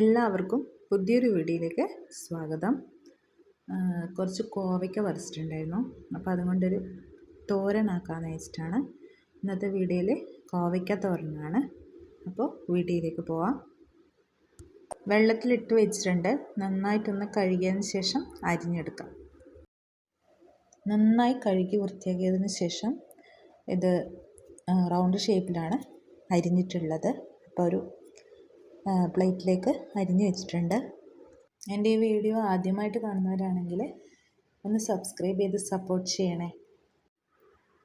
എല്ലാവർക്കും പുതിയൊരു വീഡിയോയിലേക്ക് സ്വാഗതം. കുറച്ച് കോവയ്ക്ക പറിച്ചിട്ടുണ്ടായിരുന്നു അപ്പോൾ അതുകൊണ്ടൊരു തോരനാക്കാമെന്ന് വെച്ചിട്ടാണ് ഇന്നത്തെ വീഡിയോയിൽ കോവയ്ക്ക തോരനാണ്. അപ്പോൾ വീഡിയോയിലേക്ക് പോവാം. വെള്ളത്തിലിട്ട് വെച്ചിട്ടുണ്ട്. നന്നായിട്ടൊന്ന് കഴുകിയതിന് ശേഷം അരിഞ്ഞെടുക്കാം. നന്നായി കഴുകി വൃത്തിയാക്കിയതിന് ശേഷം ഇത് റൗണ്ട് ഷേപ്പിലാണ് അരിഞ്ഞിട്ടുള്ളത്. അപ്പോൾ ഒരു പ്ലേറ്റിലേക്ക് അരിഞ്ഞു വെച്ചിട്ടുണ്ട്. എന്റെ ഈ വീഡിയോ ആദ്യമായിട്ട് കാണുന്നവരാണെങ്കിൽ ഒന്ന് സബ്സ്ക്രൈബ് ചെയ്ത് സപ്പോർട്ട് ചെയ്യണേ.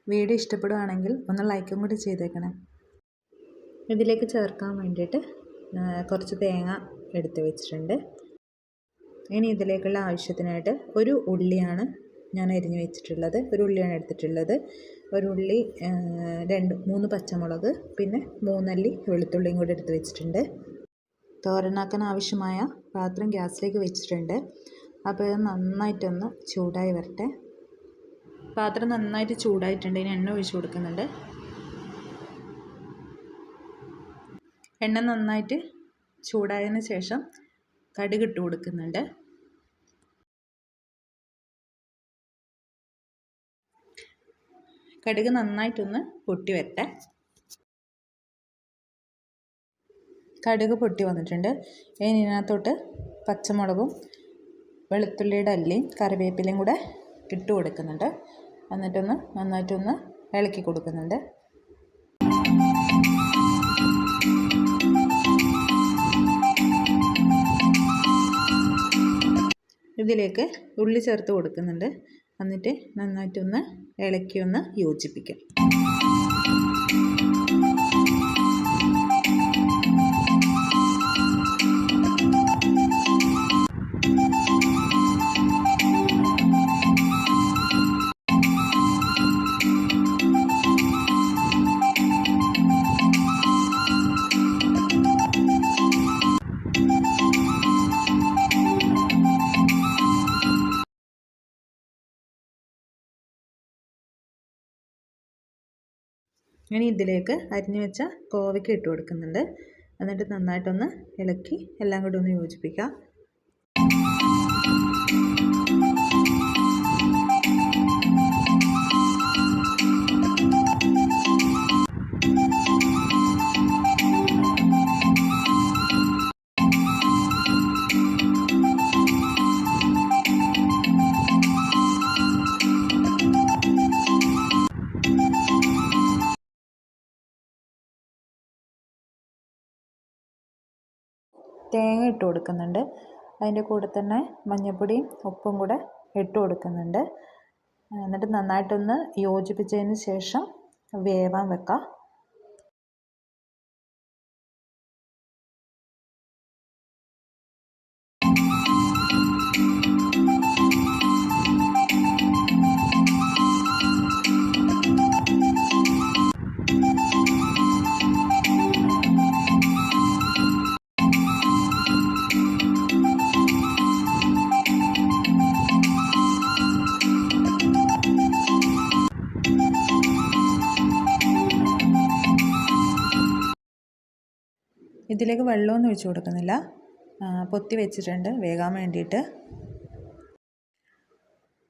വീഡിയോ ഇഷ്ടപ്പെടുകയാണെങ്കിൽ ഒന്ന് ലൈക്കും കൂടി ചെയ്തേക്കണേ. ഇതിലേക്ക് ചേർക്കാൻ വേണ്ടിയിട്ട് കുറച്ച് തേങ്ങ എടുത്ത് വെച്ചിട്ടുണ്ട്. ഇനി ഇതിലേക്കുള്ള ആവശ്യത്തിനായിട്ട് ഒരു ഉള്ളിയാണ് ഞാൻ അരിഞ്ഞു വെച്ചിട്ടുള്ളത്. ഒരു ഉള്ളിയാണ് എടുത്തിട്ടുള്ളത്. ഒരു ഉള്ളി രണ്ട് മൂന്ന് പച്ചമുളക് പിന്നെ മൂന്നല്ലി വെളുത്തുള്ളിയും കൂടി എടുത്ത് വെച്ചിട്ടുണ്ട്. തോരനാക്കാൻ ആവശ്യമായ പാത്രം ഗ്യാസിലേക്ക് വെച്ചിട്ടുണ്ട്. അപ്പോൾ ഇത് നന്നായിട്ടൊന്ന് ചൂടായി വരട്ടെ. പാത്രം നന്നായിട്ട് ചൂടായിട്ടുണ്ട്. ഇനി എണ്ണ ഒഴിച്ചു കൊടുക്കുന്നുണ്ട്. എണ്ണ നന്നായിട്ട് ചൂടായതിന് ശേഷം കടുക് ഇട്ട് കൊടുക്കുന്നുണ്ട്. കടുക് നന്നായിട്ടൊന്ന് പൊട്ടി വരട്ടെ. കടുക് പൊട്ടി വന്നിട്ടുണ്ട്. ഇനി ഇതിനകത്തോട്ട് പച്ചമുളകും വെളുത്തുള്ളിയുടെ അല്ലിയും കറിവേപ്പിലയും കൂടെ ഇട്ട് കൊടുക്കുന്നുണ്ട്. എന്നിട്ടൊന്ന് നന്നായിട്ടൊന്ന് ഇളക്കി കൊടുക്കുന്നുണ്ട്. ഇതിലേക്ക് ഉള്ളി ചേർത്ത് കൊടുക്കുന്നുണ്ട്. എന്നിട്ട് നന്നായിട്ടൊന്ന് ഇളക്കി ഒന്ന് യോജിപ്പിക്കാം. ഇനി ഇതിലേക്ക് അരിഞ്ഞു വെച്ച കോവയ്ക്ക ഇട്ട് കൊടുക്കുന്നുണ്ട്. എന്നിട്ട് നന്നായിട്ടൊന്ന് ഇളക്കി എല്ലാം കൂടി ഒന്ന് യോജിപ്പിക്കാം തേങ്ങ ഇട്ട് കൊടുക്കുന്നുണ്ട്. അതിന്റെ കൂടെ തന്നെ മഞ്ഞൾപ്പൊടിയും ഉപ്പും കൂടെ ഇട്ട് കൊടുക്കുന്നുണ്ട്. എന്നിട്ട് നന്നായിട്ടൊന്ന് യോജിപ്പിച്ചതിന് ശേഷം വേവാൻ വെക്കാം. ഇതിലേക്ക് വെള്ളമൊന്നും ഒഴിച്ചു കൊടുക്കുന്നില്ല. പൊത്തി വെച്ചിട്ടുണ്ട്. വേകാൻ വേണ്ടിയിട്ട്.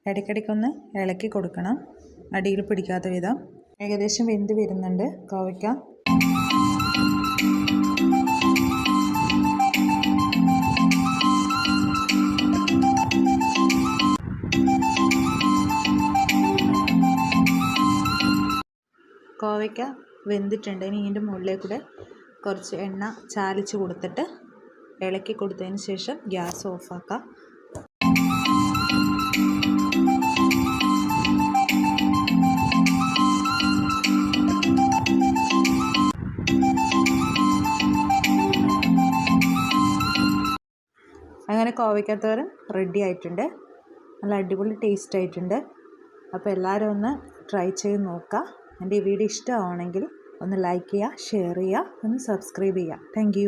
ഇടയ്ക്കിടയ്ക്കൊന്ന് ഇളക്കി കൊടുക്കണം. അടിയിൽ പിടിക്കാത്ത വിധം. ഏകദേശം വെന്ത് വരുന്നുണ്ട്. കോവയ്ക്ക. കോവയ്ക്ക വെന്തിട്ടുണ്ട്. ഇനി ഇതിന്റെ മുകളിലേക്കൂടെ കുറച്ച് എണ്ണ ചാലിച്ച് കൊടുത്തിട്ട് ഇളക്കി കൊടുത്തതിന് ശേഷം ഗ്യാസ് ഓഫാക്കാം. അങ്ങനെ കോവയ്ക്കത്തോരൻ റെഡി ആയിട്ടുണ്ട്. നല്ല അടിപൊളി ടേസ്റ്റ് ആയിട്ടുണ്ട്. അപ്പോൾ എല്ലാവരും ഒന്ന് ട്രൈ ചെയ്ത് നോക്കുക എന്റെ ഈ വീഡിയോ ഇഷ്ടമാണെങ്കിൽ ഒന്ന് ലൈക്ക് ചെയ്യുക ഷെയർ ചെയ്യുക ഒന്ന് സബ്സ്ക്രൈബ് ചെയ്യുക. താങ്ക്